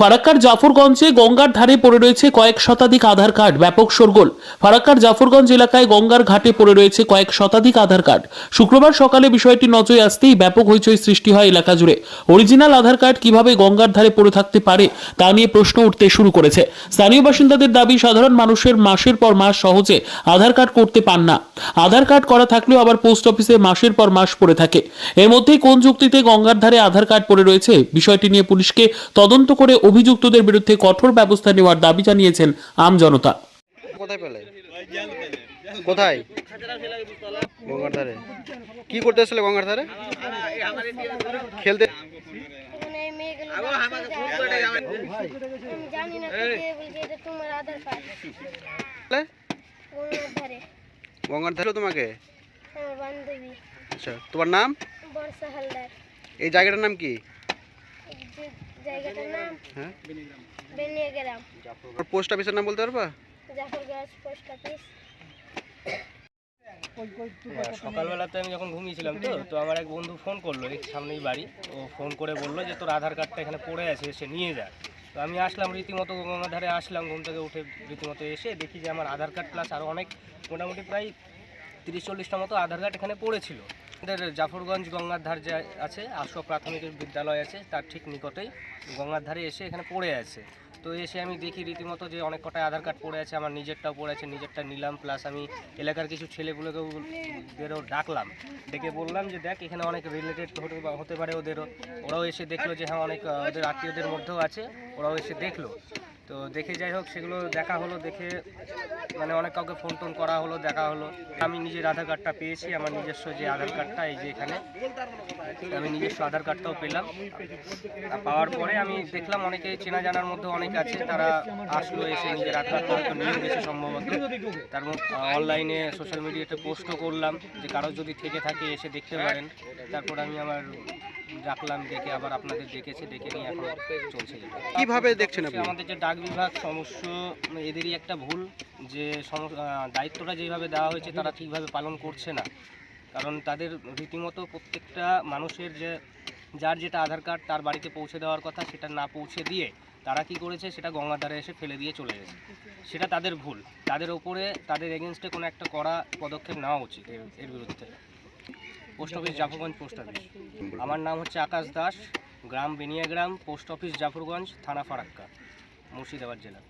ফারাক্কার জাফরগঞ্জে গঙ্গার ধারে পড়ে রয়েছে কয়েক শতাধিক আধার কার্ড। ব্যাপক শোরগোল। ফারাক্কার জাফরগঞ্জ এলাকায় গঙ্গার ঘাটে পড়ে রয়েছে কয়েক শতাধিক আধার কার্ড। শুক্রবার সকালে বিষয়টি নজরে আসতেই ব্যাপক হইচই সৃষ্টি হয় এলাকা জুড়ে। অরিজিনাল আধার কার্ড কীভাবে গঙ্গার ধারে পড়ে থাকতে পারে, তা নিয়ে প্রশ্ন উঠতে শুরু করেছে। স্থানীয় বাসিন্দাদের দাবি, সাধারণ মানুষের মাসের পর মাস সহজে আধার কার্ড করতে পান না। আধার কার্ড করা থাকলেও আবার পোস্ট অফিসে মাসের পর মাস পড়ে থাকে। এর মধ্যেই কোন যুক্তিতে গঙ্গার ধারে আধার কার্ড পড়ে রয়েছে, বিষয়টি নিয়ে পুলিশকে তদন্ত করে অভিযুক্তদের বিরুদ্ধে কঠোর ব্যবস্থা নেওয়ার দাবি জানিয়েছেন আম জনতা। কোথায় পেলে? কোথায়? গঙ্গার ধারে। কি করতে এসেছিলে গঙ্গার ধারে? খেলতে? এই মেয়েগুলো যাচ্ছে, আমি জানি না কি দিয়ে বলছে এটা তোমার আধার কার্ড এলে? গঙ্গার ধারে তোমাকে আচ্ছা তোমার নাম এই জায়গাটার নাম কি? জায়গাটার নাম? হ্যাঁ? বেনিয়া গ্রাম পোস্ট অফিসের নাম বলতে পারবা? Jafargachh post office. সকালবেলাতে আমি যখন ঘুমিয়েছিলাম তো তো আমার এক বন্ধু ফোন করল এই সামনেই বাড়ি। ও ফোন করে বলল যে তোর আধার কার্ডটা এখানে পড়ে আছে এসে নিয়ে যা। তো আমি আসলাম রীতিমতো গঙ্গার ধারে আসলাম ঘুম থেকে উঠে রীতিমতো এসে দেখি যে আমার আধার কার্ড প্লাস আরও অনেক মোটামুটি প্রায় তিরিশ চল্লিশটা মতো আধার কার্ড এখানে পড়েছিল। জাফরগঞ্জ গঙ্গার ধার যে আছে, আশো প্রাথমিক বিদ্যালয় আছে, তার ঠিক নিকটেই গঙ্গার ধারে এসে এখানে পড়ে আছে। তো এসে আমি দেখি রীতিমতো যে অনেক কটায় আধার কার্ড পড়ে আছে, আমার নিজেরটাও পড়ে আছে, নিজেরটা নিলাম প্লাস আমি এলাকার কিছু ছেলেগুলোকেও ওদেরও ডাকলাম। ডেকে বললাম যে, দেখ, এখানে অনেক রিলেটেড হতে পারে ওদেরও। ওরাও এসে দেখল যে হ্যাঁ অনেক ওদের আত্মীয়দের মধ্যেও আছে, ওরাও এসে দেখল। তো দেখে যাই হোক, সেগুলো দেখা হলো, দেখে মানে অনেক কাউকে ফোন টোন করা হলো, দেখা হলো। আমি নিজের আধার কার্ডটা পেয়েছি, আমার নিজস্ব যে আধার কার্ডটা এই যে এখানে। আমি নিজস্ব আধার কার্ডটাও পেলাম। পাওয়ার পরে আমি দেখলাম অনেকে চেনা জানার মধ্যে অনেক আছে, তারা আসলো এসে নিজের আধার কার্ডটা নিয়ে গেছে সম্ভবত। তার অনলাইনে সোশ্যাল মিডিয়াতে পোস্টও করলাম, যে কারও যদি থেকে থাকে, এসে দেখতে পারেন। তারপর আমি আমার ডাকলাম ডেকে আবার আপনাদের ডেকেছে ডেকে নিয়ে এখন চলছে। যেটা কীভাবে দেখছেন আপনি? আমাদের যে ডাক বিভাগ সমস্য এদেরই একটা ভুল যে সম- দায়িত্বটা যেভাবে দেওয়া হয়েছে তারা ঠিকভাবে পালন করছে না। কারণ তাদের রীতিমতো প্রত্যেকটা মানুষের যে যার যেটা আধার কার্ড তার বাড়িতে পৌঁছে দেওয়ার কথা সেটা না পৌঁছে দিয়ে তারা কি করেছে সেটা গঙ্গার ধারে এসে ফেলে দিয়ে চলে গেছে। সেটা তাদের ভুল। তাদের ওপরে তাদের এগেনস্টে কোনো একটা কড়া পদক্ষেপ নেওয়া উচিত এর এর বিরুদ্ধে। Post office Jafarganj post office. আমার নাম হচ্ছে আকাশ দাস, গ্রাম বেনিয়াগ্রাম, পোস্ট অফিস জাফরগঞ্জ, থানা ফারাক্কা, মুর্শিদাবাদ জেলা।